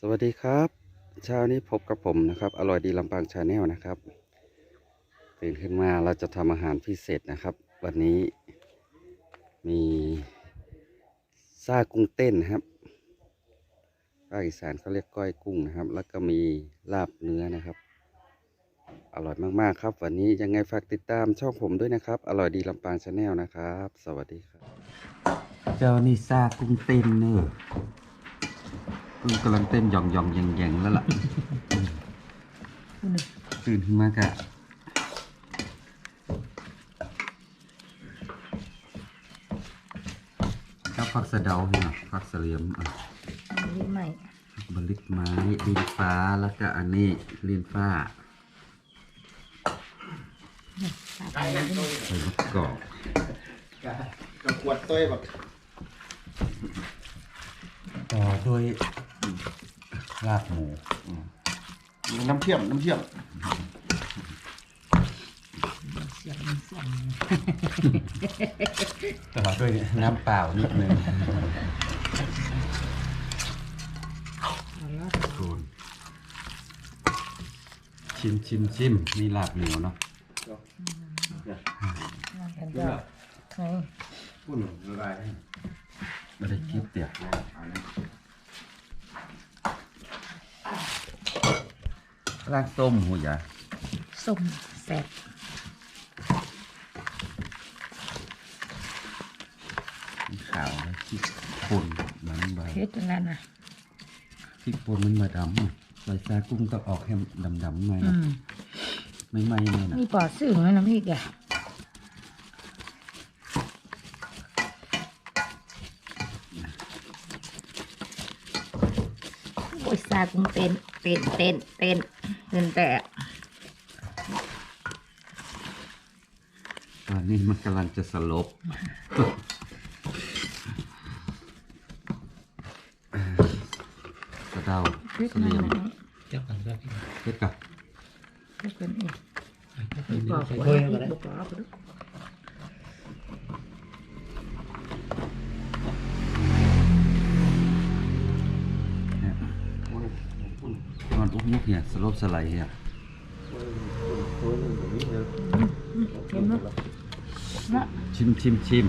สวัสดีครับเช้านี้พบกับผมนะครับ อร่อยดีลำปางชาแนลนะครับตื่นขึ้นมาเราจะทำอาหารพิเศษนะครับ วันนี้มีซากุ้งเต้นนะครับภาคอีสานเขาเรียกก้อยกุ้งนะครับ แล้วก็มีลาบเนื้อนะครับ อร่อยมากๆครับ วันนี้ยังไงฝากติดตามช่องผมด้วยนะครับ อร่อยดีลำปางชาแนลนะครับ สวัสดีครับ เจ้านี่ซากุ้งเต้นเนอะ กุ้งกำลังเต้นหย่องหย่องแยงแยงแล้วล่ะ ตื่นขึ้นมากะข้าวผักสะเดาเนี่ยผักสะเหลียมอะนี่ใหม่บลิกไม้ลินฟ้าแล้วก็อันนี้ลินฟ้าตาไปเลยใส่มะกอกกับขวดต้วยแบบต่อด้วย ลาบหมูน้ำเทียมน้ำเทียมเสียงเสียงต่อด้วยน้ำเปล่านิดนึงเอาละคูณชิมชิมชิมนี่ลาบเหนียวเนาะนั่นกันจ้ะไหนพูดหนึ่งละลายให้ไม่ได้คิดเดี๋ยว ร่างส้มหูยาส้มแสบขาวแล้วพริกป่นมันใบเพชรนั่นน่ะพริกป่นมันมาดำอะใบซากุ้งต้องออกแฮมดำๆหน่อยอืนะมไม่ไหม้เลยนะมีปอดซึ่งไหมน้ำพริกอะโอ้ยซากุ้งเต้นเต้นเต้นเต้น เต้นแต่ตอนนี้มันกำลังจะสลบ กระเดาเพชรเสนั่นลียมน่ะเจ้ากันครับพี่เพชรกับเพชรเป็นอีกใส่ปอกใส่หัวถ้วยอีก็กได้ อนอุ้มุกเนี่ยสลบสไลด์เนี่ยเห็นไหมนะชิมชิมชิม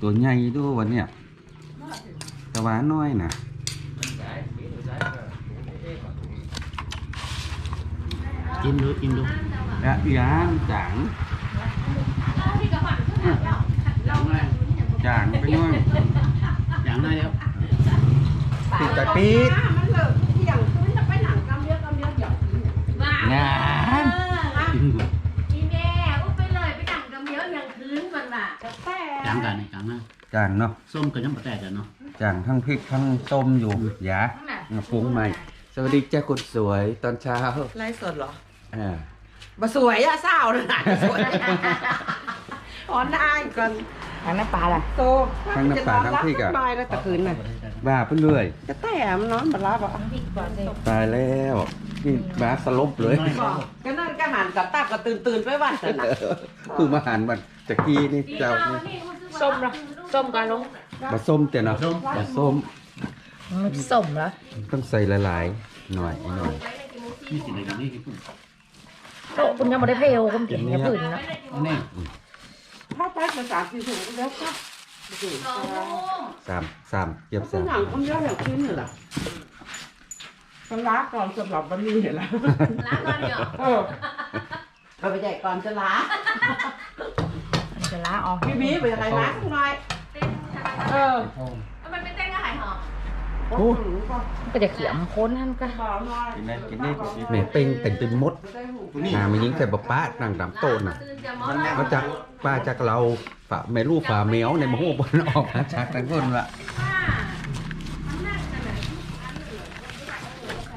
ตัวใหญ่ด้วยวันเนี่ยแต่หวานน้อยนะกินดูกินดูและยางจางจางไปน้อย อย่างไรแล้วติดแต่ปี๊ดมันเลิกที่อย่างคืนจะไปหนังกำเยอะกำเยอะเดี๋ยวงานกินดูอีแม่อุ้ไปเลยไปหนังกำเยอะอย่างคืนมันว่ะแต่อย่างกันในกลางนะจางเนาะส้มกับน้ำปลาแตกกันเนาะจางทั้งพริกทั้งส้มอยู่หยามาปรุงใหม่ สวัสดีจ้าคุณสวยตอนเช้าไลฟ์สดเหรออ่ามาสวยอะเศร้าเลยนะสวยอ่อนได้ก่อน ทางน้ำปลาล่ะโตทั้งน้ำปลาทั้งพริกอะบายแล้วแต่คืนน่ะบ้าไปเรื่อยจะแต่มันนอนบนรับอะพริกก่อนเลยตายแล้วนี่บ้าสลบเลยบอกก็นั่นก็หันกับตาก็ตื่นตื่นๆไปวันแต่น่ะคือมาหันมันตะกี้นี่เจ้านี่ส้มเหรอส้มกันลงมาส้มเจ้าเนาะมาส้มมันส้มเหรอต้องใส่หลายๆหน่อยหน่อยนี่กินอะไรกันนี่กินโตะคุณยังไม่ได้เพลคุณกินอย่าพื้นนะนี่ ถ้าไปภาษาที่ถูกแล้วก็สามสามเก็บก็สามหนังคนเยอะอย่างคืนนี่แหละกันล้าก่อนสำหรับวันนี้เห็นแล้วล้างก่อนเดี๋ยวเออเอาไปแจกก่อนจะล้ามันจะล้าออกพี่บีไปอะไรล้าสักหน่อย เต้นใช่ไหมเออมันเป็นเต้นก็หายหอม โอ้ก็จะเขียมโค้นนั่นก็บอกหน่อยกินได้กินได้แหม่เป่งแต่งเป็นมดหามันยิงใส่บะป้านั่งดำโตนน่ะตื่นจะมอมาจากป้าจากเราฝาแม่ลูกฝาแมวในมะฮูบนออกมาจากทั้งคนละ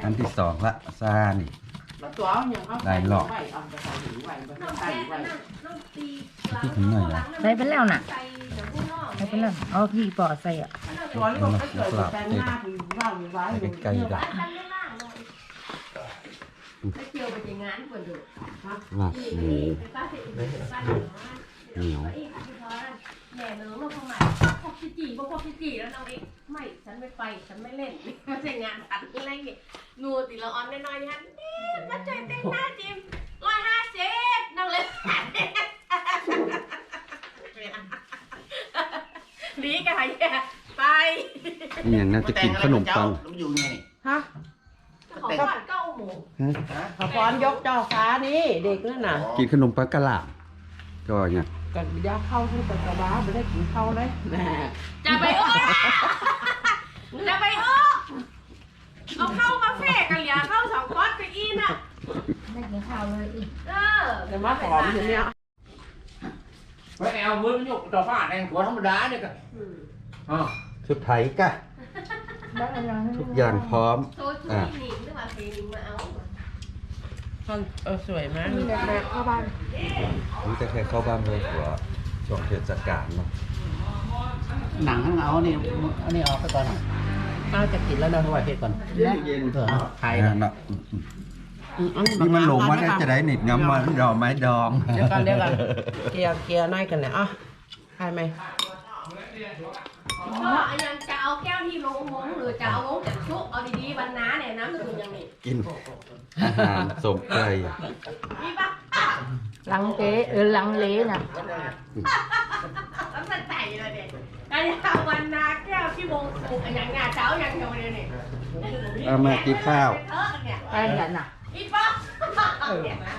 อันที่สองละซานี่แล้ว ตัวยังเอาได้หรอกไว้เอาไปใส่ถุงไว้ไปน้องใส่แซ่ไว้นั่นน้องตีที่ถึงหน่อยอะใส่ไปแล้วน่ะใส่เดี๋ยวพูดนอกใส่ไปแล้วเอาพี่ปอดใส่อะตัวนี้ก็เกิดแต่งหน้าถึงว่ามีไว้ไปใกล้ๆดักกันไม่ล่างเลยไม่เกี่ยวไปยังงานก่อนดูลาบหมูไปป้าเสร็จไปป้าเหนียวอีกพอ แล้วย่เลยมาทำไมพวกพี่จีพวกพวกพี่จีแล้วน้องเอ็กไม่ฉันไม่ไปฉันไม่เล่นไม่ใช่งานฉันอะไรเงี้ยนูติละออนน้อยๆนี่นี่มาช่วยเต้นหน้าจิมร้อยห้าสิบน้องเล่นดีกันไปไปอหย่างน่าจะกินขนมปังแล้วมันอยู่ไงนี่ฮะขอก่อนเก้าหมูขอพรยกจอฟ้านี่ เด็กนั่นน่ะ กินขนมปังกะหล่ำก็เนี่ย กันยาเข้าที่ตะกบ้าไม่ได้กินข้าวเลยแหม่จะไปอ้อจะไปอ้อเอาเข้ามาแฝกกันเหลียเข้าสองก้อนไปอีน่ะได้กินข้าวเลยอีกเออแต่ว่าหอมอย่างเนี้ยไปเอามือมันยกต่อฟ้าแดงหัวธรรมดาเนี่ยก็อ๋อชุดไทยกะ ทุกอย่างพร้อมโซจูนี่หนิงหรือว่าเพนิงมาเอา เออสวยมากมีแบกเข้าบ้านนี่จะแค่เข้าบ้านเลยหัวช่วงเทศกาลเนาะหนังทั้งเอานี่อันนี้ออกไปก่อนน่าจะกินแล้วนะเอาไว้เฮ็ดก่อนเย็นเย็นเผื่อไข่อ่าเนาะนี่มันหลงว่าจะได้หนิดง้ำมาดอกไม้ดองเดี๋ยวกันเดี๋ยวกันเกียร์เกียร์น่ายกันเนี่ยอะใช่ไหม ก็ยังจะเอาแก้วที่ลงมงหรือจะเอาลงจากชุเอาดีๆวันน้าเนี่ยน้ำดื่มยังนี่กินอาหารสมไก่มีปะลังเจเออลังเลน่ะตั้งแต่ใจเลยเนี่ยการจะเอาวันน้าแก้วที่วงสุกอย่างงาเช้าอย่างเดียวเลยเนี่ยเอามากินข้าวเออเนี่ยแป้งกันน่ะอีปะเนี่ยนะ